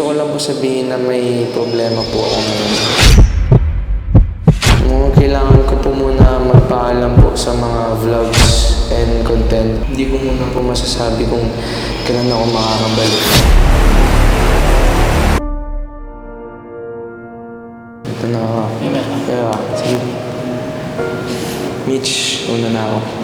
Gusto ko lang po sabihin na may problema po ako ngayon. Mo, kailangan ko po muna magpaalam po sa mga vlogs and content. Hindi ko muna po masasabi kung kailan ako makakabalik. Ito na ako. Kaya, sige. Mitch, una na ako.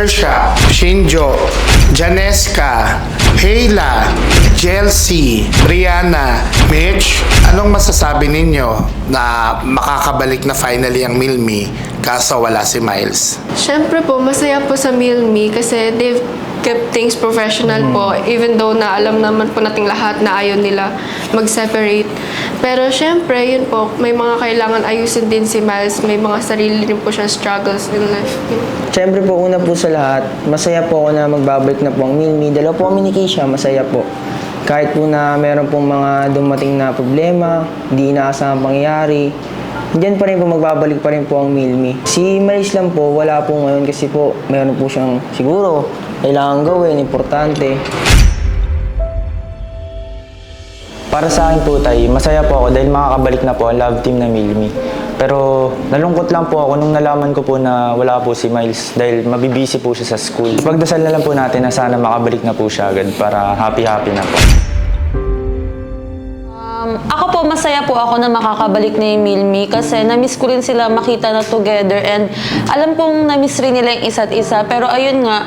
Maversha, Shinjo, Janeska, Hayla, Chelsea, Brianna, Mitch, anong masasabi ninyo na makakabalik na finally ang Milmi kaso wala si Miles? Siyempre po, masaya po sa Milmi kasi they've kept things professional po even though na alam naman po nating lahat na ayaw nila mag-separate. Pero siyempre, yun po, may mga kailangan ayusin din si Miles. May mga sarili rin po siya struggles in life. Siyempre po, una po sa lahat, masaya po ako na magbabalik na po ang Milmi. Dalawa po kami ni Keisha, masaya po. Kahit po na meron pong mga dumating na problema, di inaasahang pangyayari, Diyan pa rin po magbabalik pa rin po ang Milmi. Si Maris lang po, wala po ngayon kasi po meron po siyang siguro kailangan gawin, importante. Para sa akin po tay, masaya po ako dahil makakabalik na po ang love team na Milmi. Pero nalungkot lang po ako nung nalaman ko po na wala po si Miles dahil mabibisi po siya sa school. Pagdasal na lang po natin na sana makabalik na po siya agad para happy-happy na po. Um, ako po, masaya po ako na makakabalik na yung Milmi kasi na-miss ko rin sila makita na together and alam pong na-miss rin nila yung isa't isa. Pero ayun nga,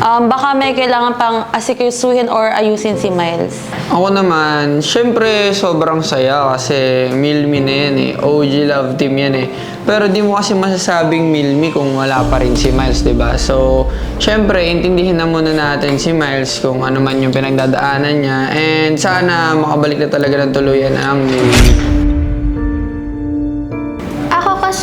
um, baka may kailangan pang asikisuhin or ayusin si Miles. Ako naman, syempre sobrang saya kasi Milmi na yan eh. OG love team yan eh. Pero di mo kasi masasabing Milmi kung wala pa rin si Miles, di ba? So, syempre, intindihin na muna natin si Miles kung ano man yung pinagdadaanan niya. And sana makabalik na talaga ng tuluyan ang Milmi.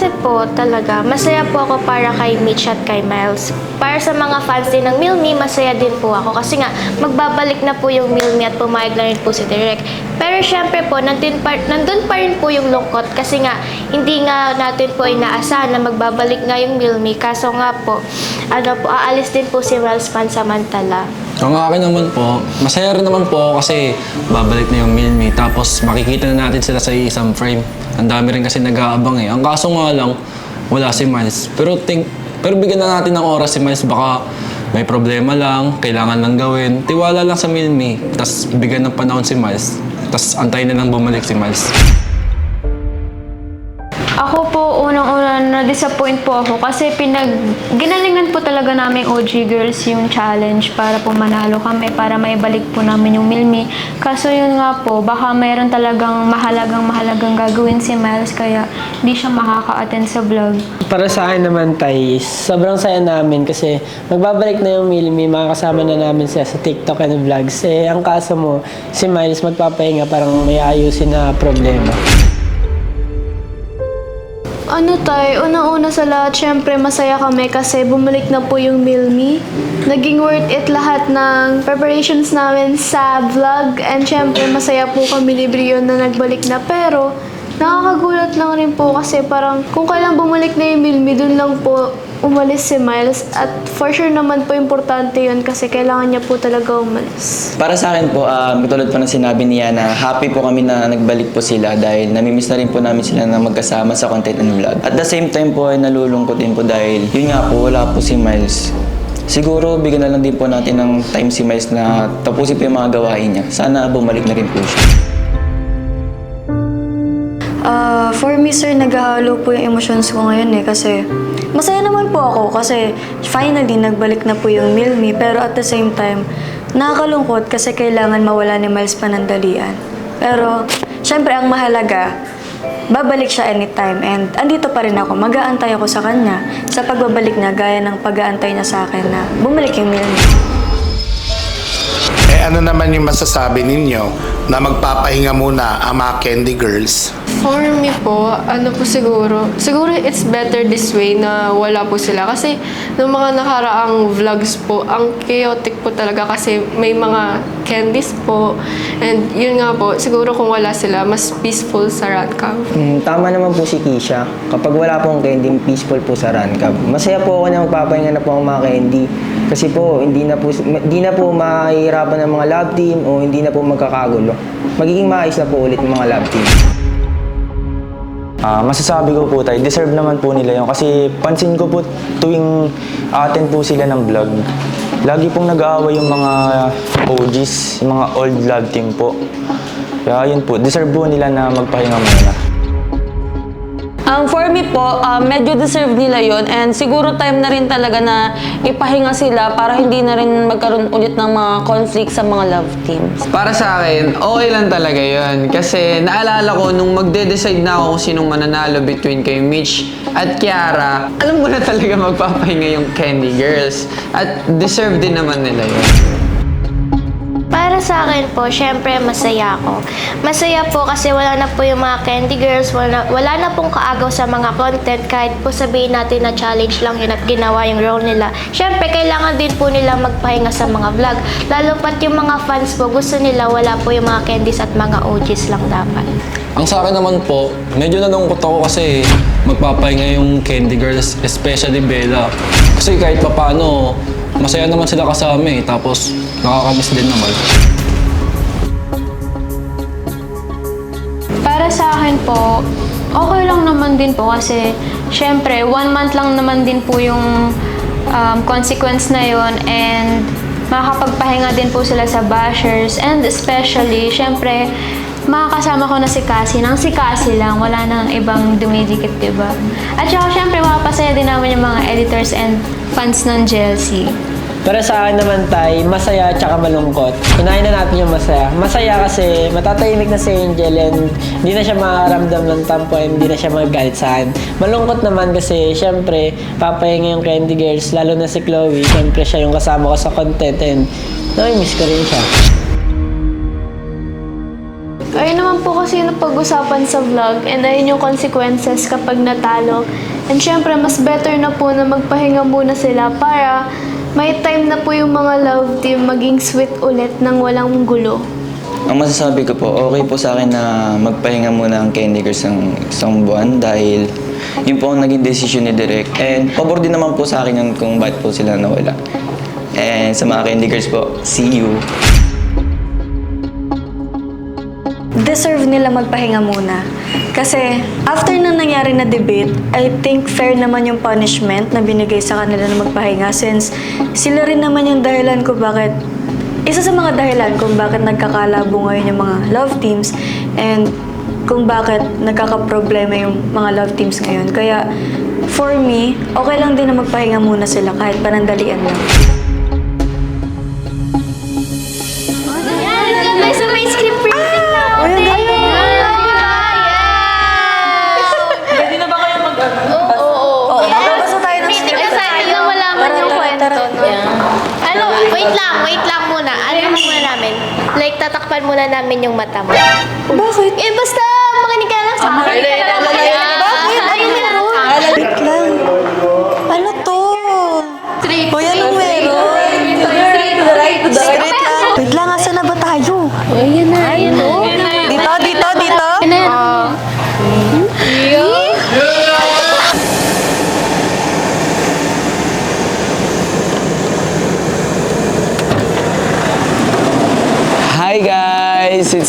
Kasi po talaga, masaya po ako para kay Mitch at kay Miles. Para sa mga fans din ng Milmi, masaya din po ako. Kasi nga, magbabalik na po yung Milmi at pumayag na rin po si Direk. Pero syempre po, nandun pa, nandun pa rin po yung lungkot. Kasi nga, hindi nga natin po inaasahan na magbabalik nga yung Milmi. Kaso nga po, ano po, aalis din po si Miles pansamantala. Ang akin naman po, masaya rin naman po kasi babalik na yung Milmi tapos makikita na natin sila sa isang frame. Ang dami rin kasi nag-aabang eh. Ang kaso nga lang, wala si Miles. Pero think, pero bigyan na natin ng oras si Miles baka may problema lang, kailangan lang gawin. Tiwala lang sa Milmi, tapos bigyan ng panahon si Miles. Tapos antayin na lang bumalik si Miles. Ako po, na-disappoint po ako kasi pinag... Ginalingan po talaga namin OG Girls yung challenge para po manalo kami, para maibalik po namin yung Milmi. Kaso yun nga po, baka mayroon talagang mahalagang mahalagang gagawin si Miles kaya di siya makaka-attend sa vlog. Para sa akin naman, Tay, sobrang saya namin kasi magbabalik na yung Milmi, makakasama na namin siya sa TikTok and vlogs. Eh, ang kaso mo, si Miles magpapahinga parang may ayusin na problema. Ano tay, unang-una sa lahat, syempre masaya kami kasi bumalik na po yung Milmi. Naging worth it lahat ng preparations namin sa vlog. And syempre masaya po kami ni Brion na nagbalik na. Pero nakakagulat lang rin po kasi parang kung kailan bumalik na yung Milmi, dun lang po umalis si Miles at for sure naman po importante yun kasi kailangan niya po talaga umalis. Para sa akin po, um, tulad po ng sinabi niya na happy po kami na nagbalik po sila dahil namimiss na rin po namin sila na magkasama sa content and vlog. At the same time po ay nalulungkot din po dahil yun nga po, wala po si Miles. Siguro bigyan na lang din po natin ng time si Miles na tapusin po yung mga gawain niya. Sana bumalik na rin po siya. Ah, for me sir, naghahalo po yung emotions ko ngayon eh kasi masaya naman po ako kasi finally nagbalik na po yung Milmi pero at the same time nakakalungkot kasi kailangan mawala ni Miles panandalian. Pero syempre ang mahalaga, babalik siya anytime and andito pa rin ako. Mag-aantay ako sa kanya sa pagbabalik niya gaya ng pag-aantay niya sa akin na bumalik yung Milmi. Eh ano naman yung masasabi ninyo na magpapahinga muna ang mga Candy Girls? For me po, ano po siguro, siguro it's better this way na wala po sila. Kasi nung mga nakaraang vlogs po, ang chaotic po talaga kasi may mga candies po. And yun nga po, siguro kung wala sila, mas peaceful sa Radcam. Mm, tama naman po si Kisha. Kapag wala pong candy, peaceful po sa run cab. Masaya po ako na magpapahinga na po ang mga candy. Kasi po, hindi na po, hindi na po mahihirapan ng mga love team o hindi na po magkakagulo. Magiging maayos na po ulit ng mga love team. Ah, masasabi ko po tayo, deserve naman po nila yun. Kasi pansin ko po tuwing atin po sila ng vlog, lagi pong nag-aaway yung mga OGs, yung mga old love team po. Kaya yun po, deserve po nila na magpahinga muna. Um, for me po, um, medyo deserve nila yon and siguro time na rin talaga na ipahinga sila para hindi na rin magkaroon ulit ng mga conflict sa mga love teams. Para sa akin, okay lang talaga yun. Kasi naalala ko, nung magde-decide na ako kung sinong mananalo between kay Mitch at Kiara, alam mo na talaga magpapahinga yung Candy Girls. At deserve din naman nila yun. Sa akin po, syempre masaya ako. Masaya po kasi wala na po yung mga candy girls, wala, wala na pong kaagaw sa mga content kahit po sabihin natin na challenge lang yun at ginawa yung role nila. Syempre, kailangan din po nila magpahinga sa mga vlog. Lalo pat yung mga fans po, gusto nila wala po yung mga candies at mga OGs lang dapat. Ang sa akin naman po, medyo nalungkot ako kasi magpapahinga yung Candy Girls, especially Bella. Kasi kahit papano, masaya naman sila kasama eh. Tapos nakakamiss din naman. Para sa akin po, okay lang naman din po kasi syempre, one month lang naman din po yung um, consequence na yon and makakapagpahinga din po sila sa bashers and especially, syempre, makakasama ko na si Cassie. Nang si Cassie lang, wala nang ibang dumidikit, diba? At saka, syempre, makapasaya din naman yung mga editors and fans ng GLC. Pero sa akin naman tay, masaya at saka malungkot. Unahin na natin yung masaya. Masaya kasi matatahimik na si Angel and hindi na siya makaramdam ng tampo and hindi na siya magagalit sa akin. Malungkot naman kasi syempre papahinga yung Candy Girls lalo na si Chloe. Syempre siya yung kasama ko sa content and nami-miss ko rin siya. Ayun naman po kasi yung pag-usapan sa vlog and ayun yung consequences kapag natalo. And syempre, mas better na po na magpahinga muna sila para may time na po yung mga love team maging sweet ulit nang walang gulo. Ang masasabi ko po, okay po sa akin na magpahinga muna ang Candy Girls ng isang buwan dahil yun po ang naging decision ni Direk. And pabor din naman po sa akin yun kung bakit po sila nawala. And sa mga Candy Girls po, see you! Deserve nila magpahinga muna. Kasi after na nangyari na debate, I think fair naman yung punishment na binigay sa kanila na magpahinga since sila rin naman yung dahilan ko bakit isa sa mga dahilan kung bakit nagkakalabo ngayon yung mga love teams and kung bakit nagkakaproblema yung mga love teams ngayon. Kaya for me, okay lang din na magpahinga muna sila kahit panandalian lang. Wait lang, wait lang muna. Ano muna namin? Like, tatakpan muna namin yung mata mo. Bakit? Eh, basta makinig ka lang sa akin. Bakit? Ano meron? Wait lang. Ano to? Hoy, anong meron? Straight lang. Wait lang, asa na ba tayo? Ayan na.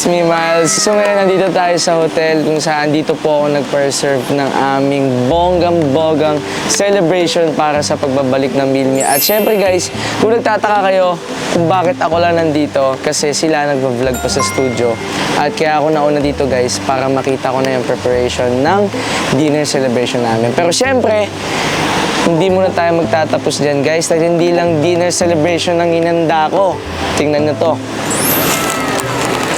It's me, Miles. So ngayon nandito tayo sa hotel kung saan dito po ako nag-preserve ng aming bonggang-bogang celebration para sa pagbabalik ng Milmi. At syempre guys, kung nagtataka kayo kung bakit ako lang nandito, kasi sila nagpa-vlog pa sa studio. At kaya ako nauna dito guys para makita ko na yung preparation ng dinner celebration namin. Pero syempre, hindi muna tayo magtatapos dyan guys dahil hindi lang dinner celebration ang inanda ko. Tingnan nyo to.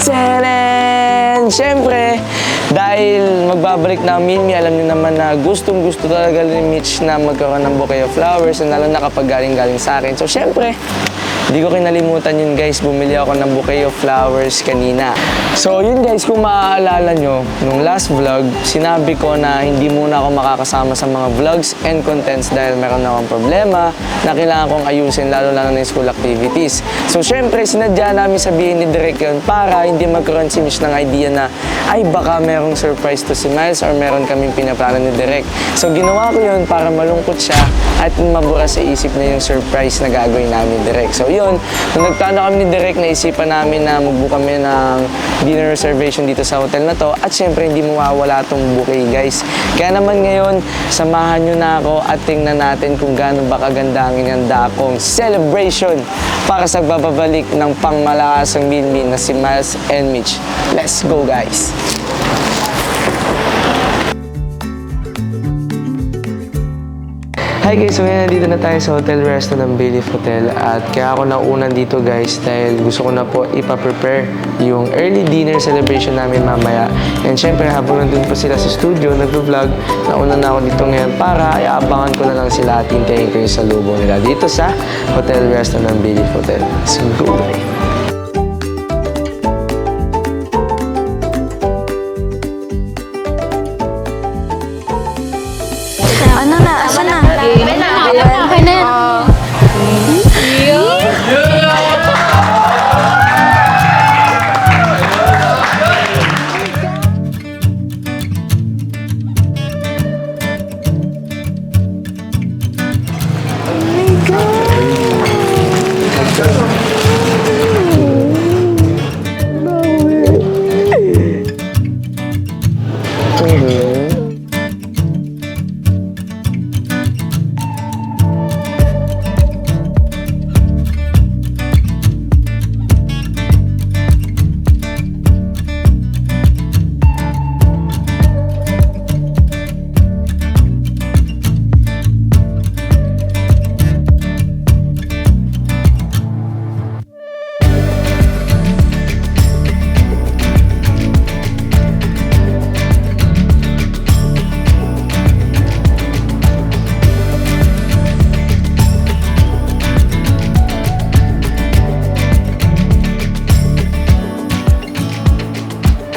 Tcharan! Siyempre, dahil magbabalik na ang Milmi, alam niyo naman na gustong gusto talaga ni Mitch na magkaroon ng bouquet of flowers, lalo na kapag galing-galing sa akin. So, siyempre, Hindi ko kinalimutan yun guys, bumili ako ng bouquet of flowers kanina. So yun guys, kung maaalala nyo, nung last vlog, sinabi ko na hindi muna ako makakasama sa mga vlogs and contents dahil meron akong problema na kailangan kong ayusin lalo lalo na yung school activities. So syempre, sinadya namin sabihin ni Direk yun para hindi magkaroon si Mish ng idea na ay baka merong surprise to si Miles or meron kaming pinaplano ni Direk. So ginawa ko yun para malungkot siya at mabura sa isip na yung surprise na gagawin namin Direk. So yun, nung nagplano kami ni Direk, naisipan namin na magbook kami ng dinner reservation dito sa hotel na to at syempre hindi mawawala tong bouquet guys. Kaya naman ngayon, samahan nyo na ako at tingnan natin kung gaano ba kaganda ang inanda celebration para sa bababalik ng pangmalakasang Milmi na si Miles and Mitch. Let's go guys! Hi guys, so ngayon nandito na tayo sa Hotel Resto ng Bailiff Hotel at kaya ako nauunan dito guys dahil gusto ko na po ipa-prepare yung early dinner celebration namin mamaya. And syempre habang nandun pa sila sa studio, nagvo-vlog, nauna na ako dito ngayon para iabangan ko na lang sila at hintayin ko yung salubong nila dito sa Hotel Resto ng Bailiff Hotel. So go guys!